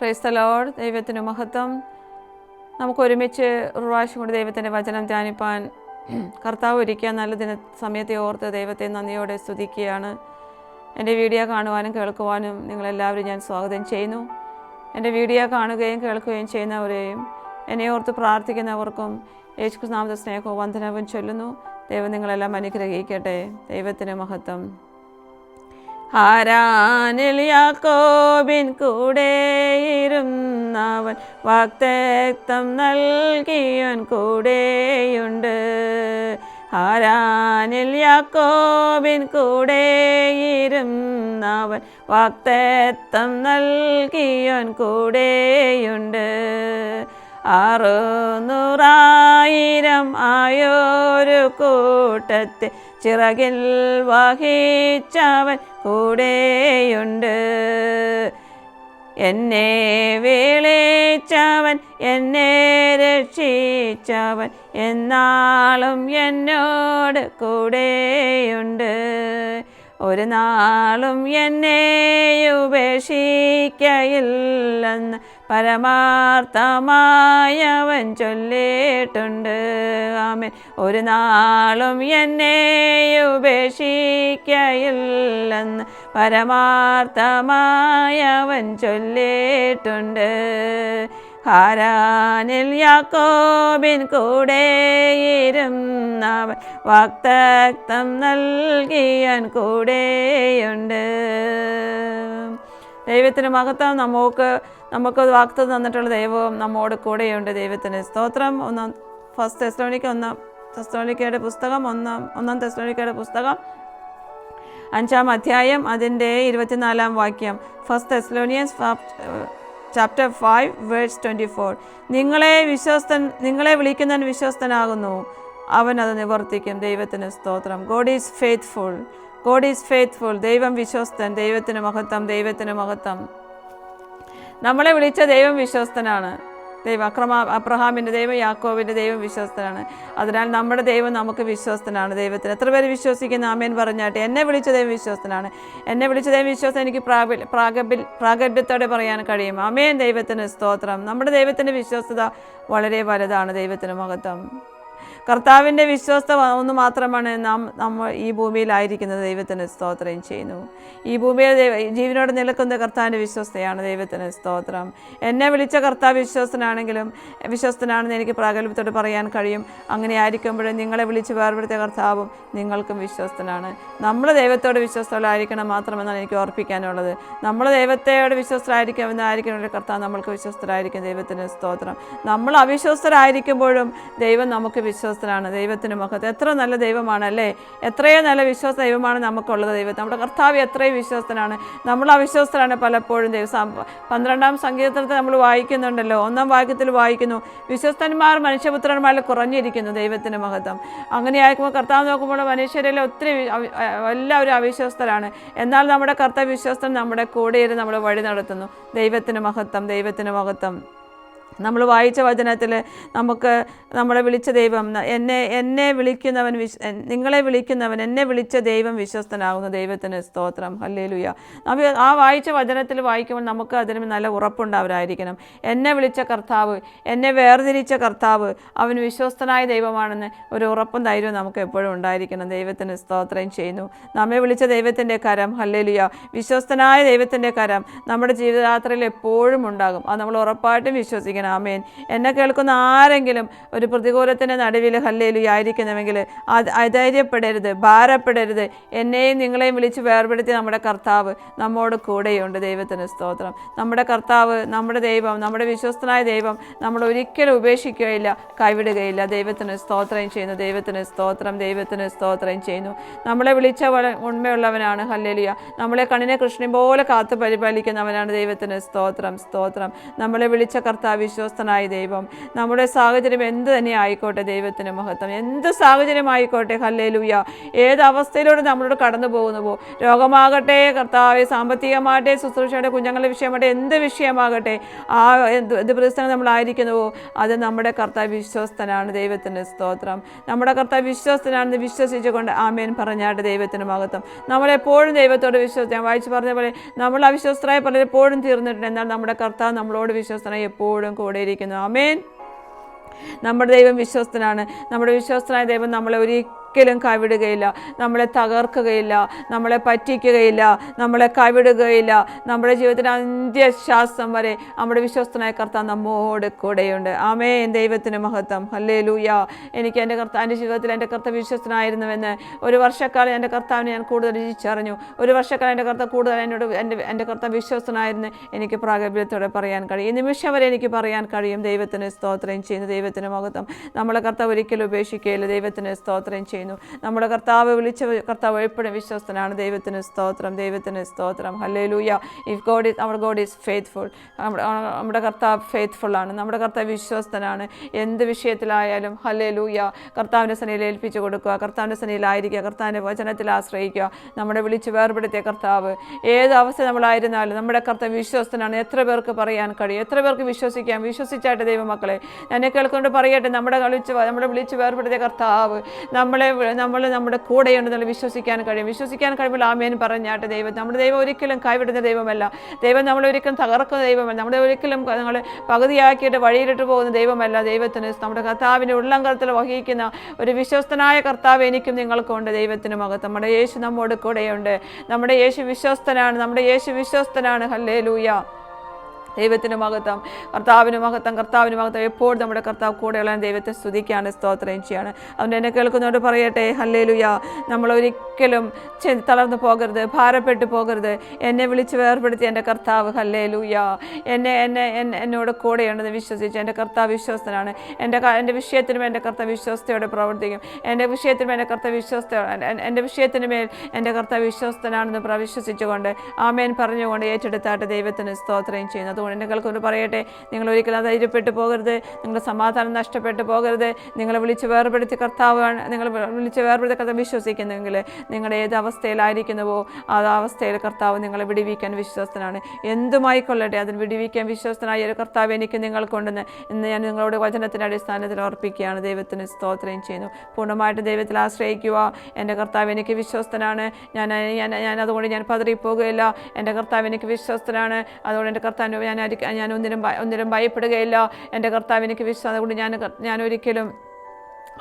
ക്രൈസ്ത ദൈവത്തിന്റെ മഹത്വം. നമുക്ക് ഒരുമിച്ച് ഒരു കൂടി ദൈവത്തിന്റെ വചനം ധ്യാനിപ്പാൻ കർത്താവ് ഒരിക്കാൻ നല്ല ദിന സമയത്തെ ഓർത്ത് ദൈവത്തെ നന്ദിയോടെ സ്തുതിക്കുകയാണ്. എന്റെ വീഡിയോ കാണുവാനും കേൾക്കുവാനും നിങ്ങളെല്ലാവരും ഞാൻ സ്വാഗതം ചെയ്യുന്നു. എന്റെ വീഡിയോ കാണുകയും കേൾക്കുകയും ചെയ്യുന്നവരെയും എന്നെ ഓർത്ത് പ്രാർത്ഥിക്കുന്നവർക്കും യേശു നാമത്തെ സ്നേഹവും വന്ദനവും ചൊല്ലുന്നു. ദൈവം നിങ്ങളെല്ലാം അനുഗ്രഹിക്കട്ടെ. ദൈവത്തിന്റെ മഹത്വം. ഹാരാനിൽ യാക്കോബിൻ കൂടെയിരുന്നവൻ വാക്തം നൽകിയവൻ കൂടെയുണ്ട്. ഹാരാനിൽ യാക്കോബിൻ കൂടെയിരുന്നവൻ വാക്തത്വം നൽകിയൻ കൂടെയുണ്ട്. അറുന്നൂറായിരം ആയൊരു കൂട്ടത്തെ ചിറകിൽ വഹിച്ചവൻ കൂടെയുണ്ട്. എന്നെ വിളിച്ചവൻ എന്നെ രക്ഷിച്ചവൻ എന്നാളും എന്നോട് കൂടെയുണ്ട്. ഒരു നാളും എന്നെ ഉപേക്ഷിക്കയില്ലെന്ന് പരമാർത്ഥമായവൻ ചൊല്ലിയിട്ടുണ്ട്. ആമേൻ. ഒരു നാളും എന്നെ ഉപേക്ഷിക്കയില്ലെന്ന് പരമാർത്ഥമായവൻ ചൊല്ലിയിട്ടുണ്ട്. ഹാരാനിൽ യാക്കോബിൻ കൂടെയിരുന്നവൻ വാക്തക്തം നൽകിയൻ കൂടെയുണ്ട്. ദൈവത്തിന് മഹത്വം. നമുക്ക് നമുക്ക് വാക്തം തന്നിട്ടുള്ള ദൈവവും നമ്മോട് കൂടെയുണ്ട്. ദൈവത്തിന് സ്തോത്രം. ഒന്നാം ഫസ്റ്റ് തെസ്ലോണിക്ക ഒന്നാം തെസ്ലോണിക്കയുടെ പുസ്തകം ഒന്നാം ഒന്നാം തെസ്ലോണിക്കയുടെ പുസ്തകം അഞ്ചാം അധ്യായം അതിന്റെ ഇരുപത്തിനാലാം വാക്യം. First Thessalonians chapter five verse twenty four നിങ്ങളെ വിശ്വസ്തൻ നിങ്ങളെ വിളിക്കുന്നവൻ വിശ്വസ്തനാകുന്നു. അവൻ അത് നിവർത്തിക്കും. ദൈവത്തിന് സ്തോത്രം. God is faithful God is faithful ദൈവം വിശ്വസ്തൻ. ദൈവത്തിന് മഹത്വം. ദൈവത്തിന് മഹത്വം. നമ്മളെ വിളിച്ച ദൈവം വിശ്വസ്തനാണ്. ദൈവം അക്രമ അബ്രഹാമിന്റെ ദൈവം യാക്കോവിന്റെ ദൈവം വിശ്വസ്തനാണ്. അതിനാൽ നമ്മുടെ ദൈവം നമുക്ക് വിശ്വസ്തനാണ്. ദൈവത്തിന് എത്ര പേര് വിശ്വസിക്കുന്ന? ആമേൻ പറഞ്ഞാട്ടെ. എന്നെ വിളിച്ച ദൈവം വിശ്വസ്തനാണ്. എന്നെ വിളിച്ച ദൈവം വിശ്വസ്തൻ എനിക്ക് പ്രാഗ പ്രാഗബിൽ പ്രാഗല്ഭ്യത്തോടെ പറയാൻ കഴിയും. ആമേൻ. ദൈവത്തിന് സ്തോത്രം. നമ്മുടെ ദൈവത്തിന്റെ വിശ്വസ്തത വളരെ വലുതാണ്. ദൈവത്തിന് മഹത്വം. കർത്താവിന്റെ വിശ്വസ്ത ഒന്ന് മാത്രമാണ് നാം നമ്മൾ ഈ ഭൂമിയിലായിരിക്കുന്നത്. ദൈവത്തിന് സ്തോത്രം ചെയ്യുന്നു. ഈ ഭൂമിയെ ദൈവ ജീവനോട് നിൽക്കുന്ന കർത്താവിന്റെ വിശ്വസ്തയാണ് ദൈവത്തിന് സ്തോത്രം. എന്നെ വിളിച്ച കർത്താവ് വിശ്വസ്തനാണെങ്കിലും വിശ്വസ്തനാണെന്ന് എനിക്ക് പ്രാഗൽഭ്യത്തോട് പറയാൻ കഴിയും. അങ്ങനെ ആയിരിക്കുമ്പോൾ നിങ്ങളെ വിളിച്ച് വേർപെടുത്തിയ കർത്താവും നിങ്ങൾക്കും വിശ്വസ്തനാണ് നമ്മൾ ദൈവത്തോട് വിശ്വസ്തരായിരിക്കണം മാത്രമെന്നാണ് എനിക്ക് ഓർപ്പിക്കാനുള്ളത്. നമ്മൾ ദൈവത്തോട് വിശ്വസ്തരായിരിക്കുമെന്നായിരിക്കണം കർത്താവ് നമ്മൾക്ക് വിശ്വസ്തരായിരിക്കും ദൈവത്തിന് സ്തോത്രം. നമ്മൾ അവിശ്വസ്തരായിരിക്കുമ്പോഴും ദൈവം നമുക്ക് വിശ്വസ്തനാണ് ദൈവത്തിന് മുഖത്ത്. എത്ര നല്ല ദൈവമാണ് അല്ലേ? എത്രയോ നല്ല വിശ്വാസ ദൈവമാണ് നമുക്കുള്ളത് ദൈവം നമ്മുടെ കർത്താവ് എത്രയും വിശ്വസ്തനാണ് നമ്മൾ അവിശ്വസ്തരാണ് പലപ്പോഴും ദൈവം. പന്ത്രണ്ടാം സങ്കീർത്തനത്തെ നമ്മൾ വായിക്കുന്നുണ്ടല്ലോ. ഒന്നാം വാക്യത്തിൽ വായിക്കുന്നു വിശ്വസ്തന്മാർ മനുഷ്യപുത്രന്മാരിൽ കുറഞ്ഞിരിക്കുന്നു ദൈവത്തിന് മഹത്വം അങ്ങനെ ആയിരിക്കുമ്പോൾ കർത്താവ് നോക്കുമ്പോൾ മനുഷ്യരിൽ ഒത്തിരി എല്ലാവരും അവിശ്വസ്തരാണ് എന്നാൽ നമ്മുടെ കർത്താവ് വിശ്വസ്തൻ നമ്മുടെ കൂടെ ഇരുന്ന് നമ്മളെ വഴി നടത്തുന്നു. ദൈവത്തിന് മഹത്വം ദൈവത്തിന് മഹത്വം നമ്മൾ വായിച്ച വചനത്തിൽ നമുക്ക് നമ്മളെ വിളിച്ച ദൈവം എന്നെ എന്നെ വിളിക്കുന്നവൻ വിശ് നിങ്ങളെ വിളിക്കുന്നവൻ എന്നെ വിളിച്ച ദൈവം വിശ്വസ്തനാകുന്നു. ദൈവത്തിന് സ്തോത്രം. ഹല്ലേലൂയ. നമ്മൾ ആ വായിച്ച വചനത്തിൽ വായിക്കുമ്പോൾ നമുക്ക് അതിന് നല്ല ഉറപ്പുണ്ടാവരായിരിക്കണം. എന്നെ വിളിച്ച കർത്താവ് എന്നെ വേർതിരിച്ച കർത്താവ് അവൻ വിശ്വസ്തനായ ദൈവമാണെന്ന് ഒരു ഉറപ്പും ധൈര്യവും നമുക്ക് എപ്പോഴും ഉണ്ടായിരിക്കണം. ദൈവത്തിന് സ്തോത്രം ചെയ്യുന്നു. നമ്മെ വിളിച്ച ദൈവത്തിന്റെ കരം ഹല്ലേലൂയ. വിശ്വസ്തനായ ദൈവത്തിന്റെ കരം നമ്മുടെ ജീവിതയാത്രയിൽ എപ്പോഴും ഉണ്ടാകും. അത് നമ്മൾ ഉറപ്പായിട്ടും വിശ്വസിക്കണം ആമേൻ. എന്നെ കേൾക്കുന്ന ആരെങ്കിലും ഒരു പ്രതികൂലത്തിന്റെ നടുവിൽ ഹല്ലേലു ആയിരിക്കുന്നുവെങ്കിൽ അത് അധൈര്യപ്പെടരുത് ഭാരപ്പെടരുത്. എന്നെയും നിങ്ങളെയും വിളിച്ച് വേർപെടുത്തി നമ്മുടെ കർത്താവ് നമ്മോട് കൂടെയുണ്ട്. ദൈവത്തിന് സ്തോത്രം. നമ്മുടെ കർത്താവ് നമ്മുടെ ദൈവം നമ്മുടെ വിശ്വസ്തനായ ദൈവം നമ്മൾ ഒരിക്കലും ഉപേക്ഷിക്കുകയില്ല കൈവിടുകയില്ല. ദൈവത്തിന് സ്തോത്രം ചെയ്യുന്നു ദൈവത്തിന് സ്തോത്രം ദൈവത്തിന് സ്തോത്രം ചെയ്യുന്നു. നമ്മളെ വിളിച്ച വള ഉണ്മയുള്ളവനാണ്. ഹല്ലേലിയ. നമ്മളെ കണ്ണിനെ കൃഷ്ണൻ പോലെ കാത്തു പരിപാലിക്കുന്നവനാണ്. ദൈവത്തിന് സ്തോത്രം സ്തോത്രം. നമ്മളെ വിളിച്ച കർത്താവ് വിശ്വസ്തനായ ദൈവം നമ്മുടെ സാഹചര്യം എന്ത് തന്നെ ആയിക്കോട്ടെ ദൈവത്തിന് മഹത്വം. എന്ത് സാഹചര്യം ആയിക്കോട്ടെ ഹല്ലേലൂയ. ഏത് അവസ്ഥയിലൂടെ നമ്മളോട് കടന്നു പോകുന്നുവോ? രോഗമാകട്ടെ കർത്താവ് സാമ്പത്തികമാകട്ടെ ശുശ്രൂഷയുടെ കുഞ്ഞുങ്ങളുടെ വിഷയമാകട്ടെ എന്ത് വിഷയമാകട്ടെ ആ എന്ത് പ്രതിസ്ഥാനം നമ്മളായിരിക്കുന്നുവോ അത് നമ്മുടെ കർത്താവ് വിശ്വസ്തനാണ്. ദൈവത്തിന്റെ സ്തോത്രം. നമ്മുടെ കർത്താവ് വിശ്വസ്തനാണെന്ന് വിശ്വസിച്ചുകൊണ്ട് ആമേൻ പറഞ്ഞാട്ട് ദൈവത്തിന് മഹത്വം. നമ്മളെപ്പോഴും ദൈവത്തോട് വിശ്വസിച്ച് ഞാൻ വായിച്ച് പറഞ്ഞ പോലെ നമ്മൾ അവിശ്വസ്തരായ പലരെപ്പോഴും തീർന്നിട്ടുണ്ട്. എന്നാൽ നമ്മുടെ കർത്താവ് നമ്മളോട് വിശ്വസ്തനായി എപ്പോഴും കൂടെ ഇരിക്കുന്നു ആമേൻ. നമ്മുടെ ദൈവം വിശ്വസ്തനാണ്. നമ്മുടെ വിശ്വസ്തനായ ദൈവം നമ്മളെ ഒരിക്കലും കൈവിടുകയില്ല. നമ്മളെ തകർക്കുകയില്ല. നമ്മളെ പറ്റിക്കുകയില്ല. നമ്മളെ കവിടുകയില്ല. നമ്മുടെ ജീവിതത്തിന് അന്ത്യശ്വാസം വരെ നമ്മുടെ വിശ്വസ്തനായ കർത്താവ് നമ്മോട് കൂടെയുണ്ട്. ആമേ ദൈവത്തിന് മഹത്വം. ഹല്ലേ ലൂയ എനിക്ക് എന്റെ കർത്താവ് എന്റെ ജീവിതത്തിൽ എന്റെ കർത്താവ് വിശ്വസ്തനായിരുന്നുവെന്ന് ഒരു വർഷക്കാലം എന്റെ കർത്താവിനെ ഞാൻ കൂടുതൽ രുചിച്ചറിഞ്ഞു. ഒരു വർഷക്കാലം എന്റെ കർത്താവ് കൂടുതൽ എന്നോട് എന്റെ എന്റെ കർത്താവ് വിശ്വസ്തനായിരുന്നു. എനിക്ക് പ്രാഗല്യത്തോടെ പറയാൻ കഴിയും. ഈ നിമിഷം വരെ എനിക്ക് പറയാൻ കഴിയും. ദൈവത്തിന് സ്തോത്രം ചെയ്യുന്നു. ദൈവത്തിന് മഹത്വം. നമ്മളെ കർത്താവ് ഒരിക്കലും ഉപേക്ഷിക്കുകയില്ല. ദൈവത്തിന് സ്തോത്രം ചെയ്യുന്നു. നമ്മുടെ കർത്താവ് വിളിച്ച കർത്താവ് എപ്പോഴും വിശ്വസ്തനാണ്. ദൈവത്തിന് സ്തോത്രം ദൈവത്തിന് സ്തോത്രം. Hallelujah if God is our God is faithful നമ്മുടെ കർത്താവ് ഫെയ്ത്ത്ഫുൾ ആണ്. നമ്മുടെ കർത്താവ് വിശ്വസ്തനാണ്. എന്ത് വിഷയത്തിലായാലും ഹല്ലേ ലൂയ കർത്താവിന്റെ സനയിൽ ഏൽപ്പിച്ചു കൊടുക്കുക. കർത്താവിന്റെ സനയിലായിരിക്കുക കർത്താവിന്റെ വചനത്തിൽ ആശ്രയിക്കുക. നമ്മുടെ വിളിച്ച് വേർപെടുത്തിയ കർത്താവ്. ഏത് അവസ്ഥ നമ്മളായിരുന്നാലും നമ്മുടെ കർത്താവ് വിശ്വസ്തനാണ്. എത്ര പേർക്ക് പറയാൻ കഴിയും? എത്ര പേർക്ക് വിശ്വസിക്കാം? വിശ്വസിച്ചായിട്ട് ദൈവമക്കളെ. എന്നെ കേൾക്കൊണ്ട് പറയട്ടെ. നമ്മുടെ കളിച്ച് നമ്മുടെ വിളിച്ച് വേർപെടുത്തിയ കർത്താവ്. നമ്മളെ നമ്മൾ നമ്മുടെ കൂടെയുണ്ടെന്നുള്ള വിശ്വസിക്കാൻ കഴിയും. വിശ്വസിക്കാൻ കഴിയുമ്പോൾ ആമേൻ പറഞ്ഞാട്ട് ദൈവം. നമ്മുടെ ദൈവം ഒരിക്കലും കൈവിടുന്ന ദൈവമല്ല. ദൈവം നമ്മളെ ഒരിക്കലും തകർക്കുന്ന ദൈവമല്ല. നമ്മുടെ ഒരിക്കലും ഞങ്ങൾ പകുതിയാക്കിയിട്ട് വഴിയിലിട്ട് പോകുന്ന ദൈവമല്ല. ദൈവത്തിന് നമ്മുടെ കർത്താവിന്റെ ഉള്ളംകരത്തിൽ വഹിക്കുന്ന ഒരു വിശ്വസ്തനായ കർത്താവ് എനിക്കും നിങ്ങൾക്കുണ്ട് ദൈവത്തിന് മകത്ത് നമ്മുടെ യേശു നമ്മോട് കൂടെയുണ്ട്. നമ്മുടെ യേശു വിശ്വസ്തനാണ്. നമ്മുടെ യേശു വിശ്വസ്തനാണ്. ഹല്ലേ ലൂയ ദൈവത്തിന് മഹത്വം കർത്താവിന് മഹത്വം കർത്താവിന് മഹത്വം എപ്പോഴും നമ്മുടെ കർത്താവ് കൂടെയുള്ള ദൈവത്തെ സ്തുതിക്കുകയാണ് സ്തോത്രം ചെയ്യാണ്. അതുകൊണ്ട് എന്നെ കേൾക്കുന്നവരോട് പറയട്ടെ ഹല്ലേലുയ. നമ്മൾ ഒരിക്കലും തളർന്നു പോകരുത് ഭാരപ്പെട്ടു പോകരുത്. എന്നെ വിളിച്ച് വേർപെടുത്തി എന്റെ കർത്താവ് ഹല്ലേലുയ. എന്നെ എന്നെ എന്നെ- എന്നോട് കൂടെയുണ്ടെന്ന് വിശ്വസിച്ച് എന്റെ കർത്താവ് വിശ്വസ്തനാണ്. എന്റെ എന്റെ വിഷയത്തിനും എന്റെ കർത്താവ് വിശ്വസ്തയോടെ പ്രവർത്തിക്കും. എന്റെ വിഷയത്തിനും എന്റെ കർത്താവ് വിശ്വസ്ത എന്റെ വിഷയത്തിന് മേൽ എന്റെ കർത്താവ് വിശ്വസ്തനാണെന്ന് പ്രവിശ്വസിച്ചുകൊണ്ട് ആമേൻ പറഞ്ഞുകൊണ്ട് ഏറ്റെടുത്താട്ട് ദൈവത്തിന് സ്തോത്രം ചെയ്യുന്നു. എന്റെ കേൾക്കൊണ്ട് പറയട്ടെ നിങ്ങൾ ഒരിക്കലും ധൈര്യപ്പെട്ടു പോകരുത് നിങ്ങളുടെ സമാധാനം നഷ്ടപ്പെട്ടു പോകരുത് നിങ്ങളെ വിളിച്ച് വേർപെടുത്തി കർത്താവാണ് നിങ്ങൾ വിളിച്ച് വേർപെടുത്തി കർത്താവ് വിശ്വസിക്കുന്നെങ്കിൽ നിങ്ങളുടെ ഏത് അവസ്ഥയിലായിരിക്കുന്നുവോ ആ അവസ്ഥയിൽ കർത്താവ് നിങ്ങളെ വിടിവിക്കാൻ വിശ്വസ്തനാണ്. എന്തുമായിക്കൊള്ളട്ടെ അതിന് വിടിവിക്കാൻ വിശ്വസ്തനായ ഒരു കർത്താവ് എനിക്ക് നിങ്ങൾക്കുണ്ടെന്ന് ഇന്ന് ഞാൻ നിങ്ങളുടെ വചനത്തിന്റെ അടിസ്ഥാനത്തിൽ ഉറപ്പിക്കുകയാണ് ദൈവത്തിന് സ്തോത്രം ചെയ്യുന്നു. പൂർണമായിട്ട് ദൈവത്തിൽ ആശ്രയിക്കുക. എന്റെ കർത്താവ് എനിക്ക് വിശ്വസ്തനാണ്. ഞാൻ ഞാൻ ഞാൻ അതുകൊണ്ട് ഞാൻ പതറിപ്പോകുകയില്ല. എന്റെ കർത്താവ് എനിക്ക് വിശ്വസ്തനാണ്. അതുകൊണ്ട് എന്റെ കർത്താവിന് ഞാൻ ആയിരിക്ക- ഞാൻ ഒന്നിനും ഒന്നിനും ഭയപ്പെടുകയില്ല. എന്റെ കർത്താവ് എനിക്ക് വിശ്വാസം അതുകൊണ്ട് ഞാൻ ഒരിക്കലും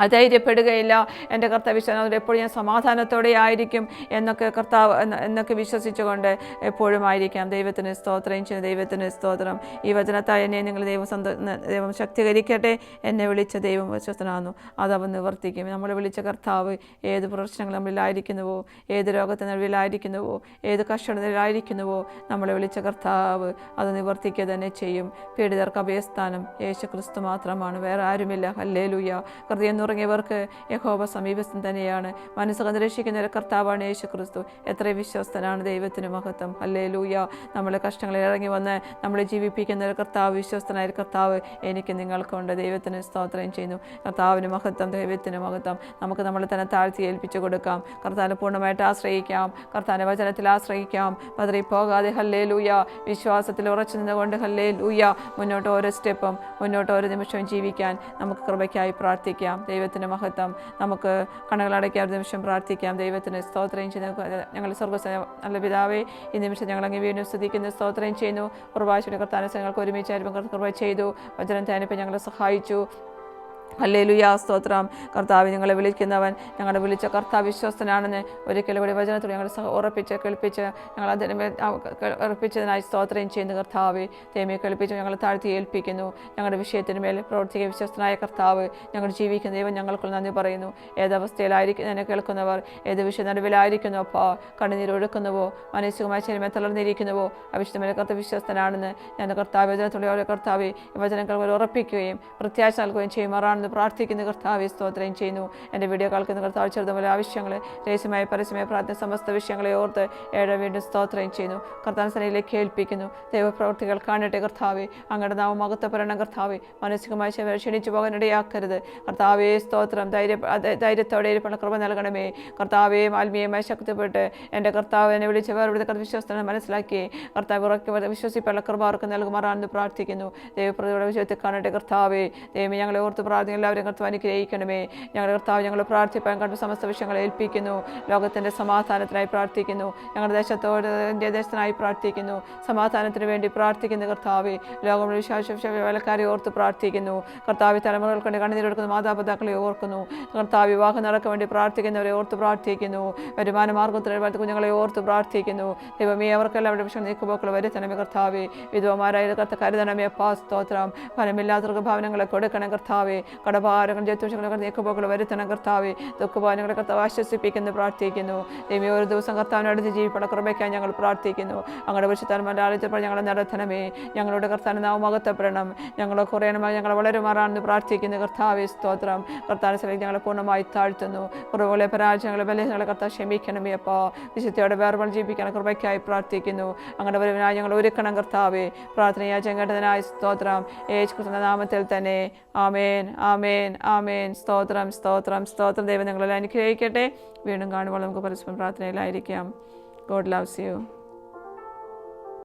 അധൈര്യപ്പെടുകയില്ല. എന്റെ കർത്താവ് വിശ്വാസം എപ്പോഴും ഞാൻ സമാധാനത്തോടെ ആയിരിക്കും എന്നൊക്കെ കർത്താവ് എന്ന- എന്നൊക്കെ വിശ്വസിച്ചുകൊണ്ട് എപ്പോഴും ആയിരിക്കാം. ദൈവത്തിന് സ്തോത്രം ചെയ്യുന്ന ദൈവത്തിന് സ്തോത്രം. ഈ വചനത്താൽ എന്നെ നിങ്ങൾ ദൈവം സന്തോ ദൈവം ശക്തീകരിക്കട്ടെ. എന്നെ വിളിച്ച ദൈവം വിശ്വസനാകുന്നു അതവൻ നിവർത്തിക്കും. നമ്മൾ വിളിച്ച കർത്താവ് ഏത് പ്രശ്നങ്ങൾ നമ്മളിലായിരിക്കുന്നുവോ ഏത് രോഗത്തിന് നടുവിലായിരിക്കുന്നുവോ ഏത് കഷ്ടതയിലായിരിക്കുന്നുവോ നമ്മളെ വിളിച്ച കർത്താവ് അത് നിവർത്തിക്കുക തന്നെ ചെയ്യും. പീഡിതർക്ക് അഭയസ്ഥാനം. യേശു ക്രിസ്തു മാത്രമാണ്. വേറെ ആരുമില്ല. ഹല്ലേ ലൂയ ഹൃദയം നുറങ്ങിയവർക്ക് യഹോബ സമീപസ്ഥം തന്നെയാണ്. മനസ്സ് രക്ഷിക്കുന്ന ഒരു കർത്താവാണ് യേശു ക്രിസ്തു എത്ര വിശ്വസ്തനാണ് ദൈവത്തിന് മഹത്വം. അല്ലേ ലൂയ നമ്മളെ കഷ്ടങ്ങളിൽ ഇറങ്ങി വന്ന് നമ്മളെ ജീവിപ്പിക്കുന്ന ഒരു കർത്താവ് വിശ്വസ്തനായ കർത്താവ് എനിക്ക് നിങ്ങൾക്കുണ്ട്. ദൈവത്തിന് സ്തോത്രം ചെയ്യുന്നു. കർത്താവിന് മഹത്വം ദൈവത്തിന് മഹത്വം. നമുക്ക് നമ്മളെ തന്നെ താഴ്ത്തി ഏൽപ്പിച്ചു കൊടുക്കാം. കർത്താവിനെ പൂർണമായിട്ട് ആശ്രയിക്കാം. കർത്താവിന്റെ വചനത്തിൽ ആശ്രയിക്കാം. പതറി പോകാതെ ഹല്ലേ ലൂയ വിശ്വാസത്തിൽ ഉറച്ചു നിന്നുകൊണ്ട് ഹല്ലേ ലൂയ മുന്നോട്ട് ഓരോ സ്റ്റെപ്പും മുന്നോട്ട് ഓരോ നിമിഷവും ജീവിക്കാൻ നമുക്ക് കൃപയ്ക്കായി പ്രാർത്ഥിക്കാം. ദൈവത്തിന്റെ മഹത്വം. നമുക്ക് കണ്ണുകളടയ്ക്കാൻ ഒരു നിമിഷം പ്രാർത്ഥിക്കാം. ദൈവത്തിന് സ്തോത്രം ചെയ്യുന്ന. ഞങ്ങൾ സ്വർഗ നല്ല പിതാവേ ഈ നിമിഷം ഞങ്ങൾ അങ്ങ് വീണ്ടും സ്തുതിക്കുന്നു സ്തോത്രം ചെയ്യുന്നു. കുർബാശയുടെ കർത്താനസ് ഞങ്ങൾക്ക് ഒരുമിച്ചായിരുന്നു കൃപ ചെയ്തു. വചനം ധ്യാനിപ്പം ഞങ്ങളെ സഹായിച്ചു. ഹല്ലേലുയാ സ്തോത്രം. കർത്താവ് ഞങ്ങളെ വിളിക്കുന്നവൻ ഞങ്ങളുടെ വിളിച്ച കർത്താവ് വിശ്വസ്തനാണെന്ന് ഒരിക്കലും കൂടി വചനത്തോട് ഞങ്ങൾ ഉറപ്പിച്ച് കേൾപ്പിച്ച് ഞങ്ങൾ അതിന് ഉറപ്പിച്ചതിനായി സ്തോത്രം ചെയ്യുന്ന കർത്താവ്. തേമയെ കേൾപ്പിച്ച് ഞങ്ങളെ താഴ്ത്തി ഏൽപ്പിക്കുന്നു. ഞങ്ങളുടെ വിഷയത്തിന് മേൽ പ്രവർത്തിക്കുക വിശ്വസ്തനായ കർത്താവ് ഞങ്ങൾ ജീവിക്കുന്ന ദൈവം ഞങ്ങൾക്ക് നന്ദി പറയുന്നു. ഏതവസ്ഥയിലായിരിക്കും എന്നെ കേൾക്കുന്നവർ ഏത് വിഷയ നടുവിലായിരിക്കുന്നു അപ്പോൾ കണ്ണുനീരൊഴുക്കുന്നുവോ മാനസികമായ ചെരുമ തളർന്നിരിക്കുന്നുവോ? അവിശുദ്ധമായ കർത്താവ് വിശ്വസ്തനാണെന്ന് ഞാൻ കർത്താവ് വചനത്തോടെ ഓരോ കർത്താവ് വചനങ്ങൾ ഉറപ്പിക്കുകയും പ്രത്യാശ നൽകുകയും ചെയ്യുമാറാണെന്ന് മാറാമെന്ന് പ്രാർത്ഥിക്കുന്ന കർത്താവെ സ്തോത്രം ചെയ്യുന്നു. എന്റെ വീഡിയോ കേൾക്കുന്ന കർത്താവ് ചെറുതുപോലെ ആവശ്യങ്ങൾ രഹസ്യമായ പരസ്യമായ പ്രാർത്ഥന സമസ്ത വിഷയങ്ങളെ ഓർത്ത് ഏഴ് വീണ്ടും സ്തോത്രം ചെയ്യുന്നു. കർത്താൻ സനയിലേക്ക് ഏൽപ്പിക്കുന്നു. ദൈവപ്രവർത്തികൾ കാണട്ടെ കർത്താവെ. അങ്ങയുടെ നാമം മകത്തപ്പെടണം കർത്താവെ. മാനസികമായി ക്ഷണിച്ചു പോകാനിടയാക്കരുത്. കർത്താവെ സ്തോത്രം. ധൈര്യ ധൈര്യത്തോടെ ഇരിപ്പണ കൃപ നൽകണമേ. കർത്താവെ ആത്മീയമായി ശക്തിപ്പെട്ട് എന്റെ കർത്താവ് എന്നെ വിളിച്ച് വേറെ വിശ്വസ്തനെ മനസ്സിലാക്കി. കർത്താവ് ഉറക്കി വിശ്വസിപ്പുള്ള കൃപ അവർക്ക് നൽകുമാറാണെന്ന് പ്രാർത്ഥിക്കുന്നു. ദൈവപ്രതിയുടെ വിജയത്തിൽ കാണട്ടെ കർത്താവേ. ദൈവം ഞങ്ങളെ ഓർത്ത് പ്രാർത്ഥന എല്ലാവരും കർത്താവ് അനുഗ്രഹിക്കണമേ. ഞങ്ങളുടെ കർത്താവ് ഞങ്ങൾ പ്രാർത്ഥിപ്പാൻ കണ്ട സമസ്ത വിഷയങ്ങളെ ഏൽപ്പിക്കുന്നു. ലോകത്തിന്റെ സമാധാനത്തിനായി പ്രാർത്ഥിക്കുന്നു. ഞങ്ങളുടെ ദേശത്തോട് ദേശത്തിനായി പ്രാർത്ഥിക്കുന്നു. സമാധാനത്തിന് വേണ്ടി പ്രാർത്ഥിക്കുന്ന കർത്താവ് ലോകമുള്ള വിശ്വാസ വേലക്കാരെ ഓർത്ത് പ്രാർത്ഥിക്കുന്നു. കർത്താവ് തലമുറകൾ കൊണ്ട് കണ്ണുനീരെടുക്കുന്ന മാതാപിതാക്കളെ ഓർക്കുന്നു. കർത്താവ് വിവാഹം നടക്കാൻ വേണ്ടി പ്രാർത്ഥിക്കുന്നവരെ ഓർത്ത് പ്രാർത്ഥിക്കുന്നു. വരുമാന മാർഗത്തിലുള്ള കുഞ്ഞുങ്ങളെ ഓർത്ത് പ്രാർത്ഥിക്കുന്നു. ദൈവമേ അവർക്കെല്ലാം അവരുടെ വിഷയം നീക്കുപോക്കൾ വരുത്തണമേ കർത്താവെ. വിധവമാരായ കർത്ത കരുതണമേ അപ്പാ സ്തോത്രം. ഫലമില്ലാത്തവർക്ക് ഭവനങ്ങളെ കൊടുക്കണം കർത്താവെ. കടഭാരങ്ങൾ ജത്തുവിഷങ്ങളെ നീക്കുപോക്കൾ വരുത്തണം കർത്താവെ. ദുഃഖഭാനങ്ങളെ കർത്താവ് ആശ്വസിപ്പിക്കുന്നു പ്രാർത്ഥിക്കുന്നു. ദൈവം ഒരു ദിവസം കർത്താവിനെ അടുത്ത് ജീവിപ്പണ കൃപയ്ക്കായി ഞങ്ങൾ പ്രാർത്ഥിക്കുന്നു. അങ്ങയുടെ വിശുദ്ധാത്മാരുടെ മലയാളിച്ചപ്പോൾ ഞങ്ങളെ നടത്തണമേ. ഞങ്ങളുടെ കർത്താവിന് നാം മകത്തപ്പെടണം ഞങ്ങളെ കുറയണമായി ഞങ്ങളെ വളരുമാറാണെന്ന് പ്രാർത്ഥിക്കുന്നു. കർത്താവെ സ്തോത്രം. കർത്താവിനെ സ്ഥലം ഞങ്ങളെ പൂർണമായി താഴ്ത്തുന്നു. കുറവുകളെ പരാജയങ്ങളെ ബലഹീനങ്ങളെ കർത്താവ് ക്ഷമിക്കണമേ അപ്പോൾ വിശുദ്ധിയോടെ വേർപൾ ജീവിക്കാൻ കൃപയ്ക്കായി പ്രാർത്ഥിക്കുന്നു. അങ്ങനെ വരുവിനായി ഞങ്ങൾ ഒരുക്കണം കർത്താവെ. പ്രാർത്ഥനയാ ചെങ്കടനായ സ്തോത്രം. യേശു നാമത്തിൽ തന്നെ. ആമേൻ. ആമേൻ ആമേൻ. സ്തോത്രം സ്തോത്രം സ്തോത്രം. ദൈവം നിങ്ങളെല്ലാം അനുഗ്രഹിക്കട്ടെ. വീണ്ടും കാണുമ്പോൾ നമുക്ക് പരസ്പരം പ്രാർത്ഥനയിലായിരിക്കാം. God loves you.